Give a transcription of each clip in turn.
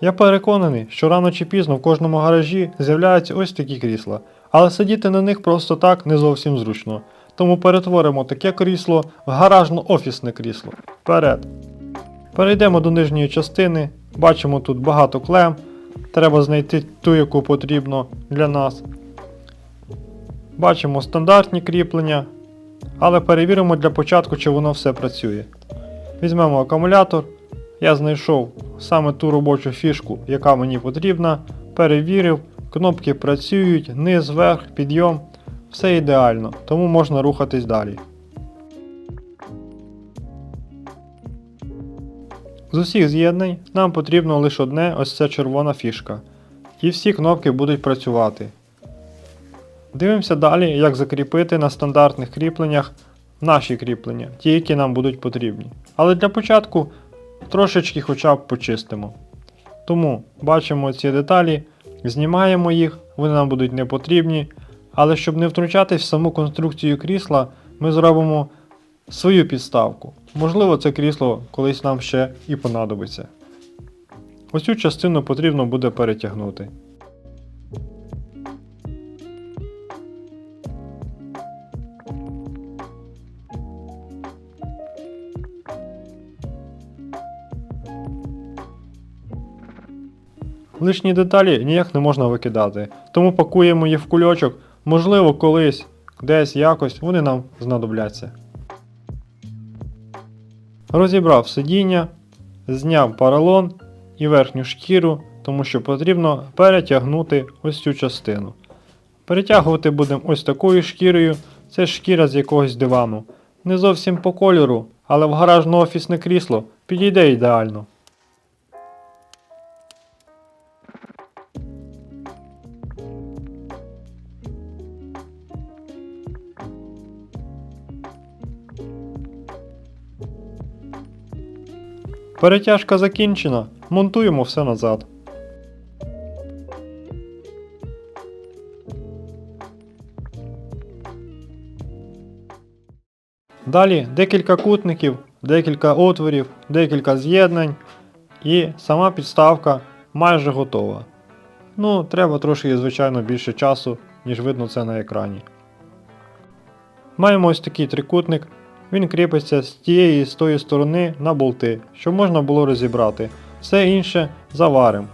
Я переконаний, що рано чи пізно в кожному гаражі з'являються ось такі крісла, але сидіти на них просто так не зовсім зручно. Тому перетворимо таке крісло в гаражно-офісне крісло. Вперед. Перейдемо до нижньої частини. Бачимо тут багато клем. Треба знайти ту, яку потрібно для нас. Бачимо стандартні кріплення, але перевіримо для початку, чи воно все працює. Візьмемо акумулятор. Я знайшов саме ту робочу фішку, яка мені потрібна. Перевірив, кнопки працюють, низ, верх, підйом. Все ідеально, тому можна рухатись далі. З усіх з'єднань нам потрібно лише одне ось ця червона фішка. І всі кнопки будуть працювати. Дивимося далі, як закріпити на стандартних кріпленнях наші кріплення, ті, які нам будуть потрібні. Але для початку трошечки хоча б почистимо. Тому бачимо ці деталі, знімаємо їх, вони нам будуть не потрібні. Але щоб не втручатись в саму конструкцію крісла, ми зробимо свою підставку. Можливо, це крісло колись нам ще і понадобиться. Ось цю частину потрібно буде перетягнути. Лишні деталі ніяк не можна викидати, тому пакуємо їх в кульочок, можливо, колись, десь якось вони нам знадобляться. Розібрав сидіння, зняв поролон і верхню шкіру, тому що потрібно перетягнути ось цю частину. Перетягувати будемо ось такою шкірою, це шкіра з якогось дивану. Не зовсім по кольору, але в гаражно-офісне крісло підійде ідеально. Перетяжка закінчена, монтуємо все назад. Далі декілька кутників, декілька отворів, декілька з'єднань і сама підставка майже готова. Ну, треба трошки, звичайно, більше часу, ніж видно це на екрані. Маємо ось такий трикутник. Він кріпиться з тієї і з тої сторони на болти, щоб можна було розібрати. Все інше заварим.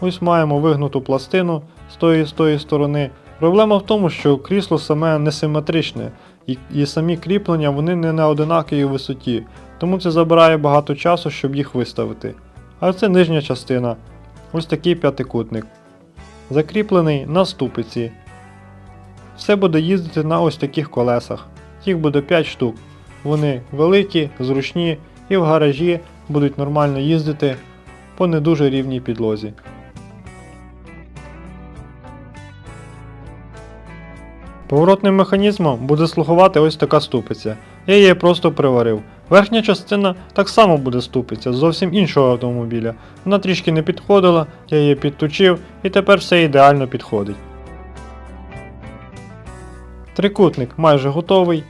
Ось маємо вигнуту пластину з тої і з тої сторони. Проблема в тому, що крісло саме несиметричне, і, і самі кріплення вони не на одинакій висоті, тому це забирає багато часу, щоб їх виставити. А це нижня частина. Ось такий п'ятикутник. Закріплений на ступиці. Все буде їздити на ось таких колесах. Їх буде 5 штук. Вони великі, зручні і в гаражі будуть нормально їздити по не дуже рівній підлозі. Поворотним механізмом буде слугувати ось така ступиця. Я її просто приварив. Верхня частина так само буде ступиця з зовсім іншого автомобіля. Вона трішки не підходила, я її підточив і тепер все ідеально підходить. Трикутник майже готовий,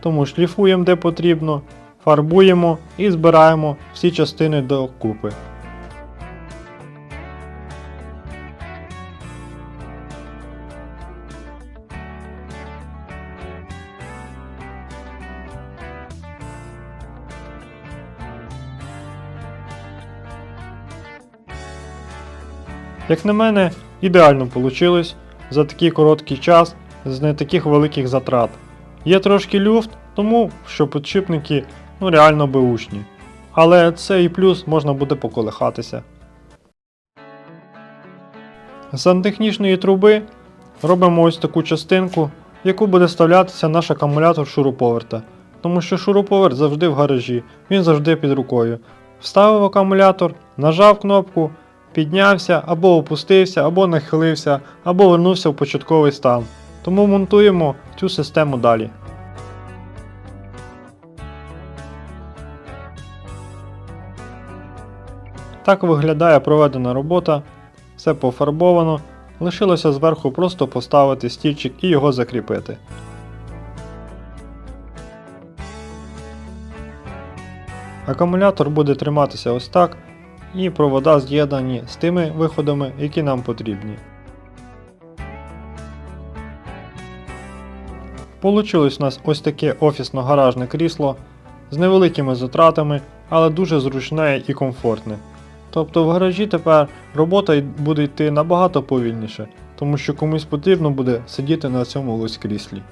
тому шліфуємо де потрібно, фарбуємо і збираємо всі частини докупи. Як на мене, ідеально вийшло за такий короткий час з не таких великих затрат. Є трошки люфт, тому що підшипники ну, реально беушні. Але це і плюс можна буде поколихатися. З сантехнічної труби робимо ось таку частинку, в яку буде вставлятися наш акумулятор шуруповерта. Тому що шуруповерт завжди в гаражі, він завжди під рукою. Вставив акумулятор, нажав кнопку, піднявся, або опустився, або нахилився, або вернувся в початковий стан. Тому монтуємо цю систему далі. Так виглядає проведена робота, все пофарбовано. Лишилося зверху просто поставити стільчик і його закріпити. Акумулятор буде триматися ось так, і провода з'єднані з тими виходами, які нам потрібні. Получилось у нас ось таке офісно-гаражне крісло з невеликими затратами, але дуже зручне і комфортне. Тобто в гаражі тепер робота буде йти набагато повільніше, тому що комусь потрібно буде сидіти на цьому ось кріслі.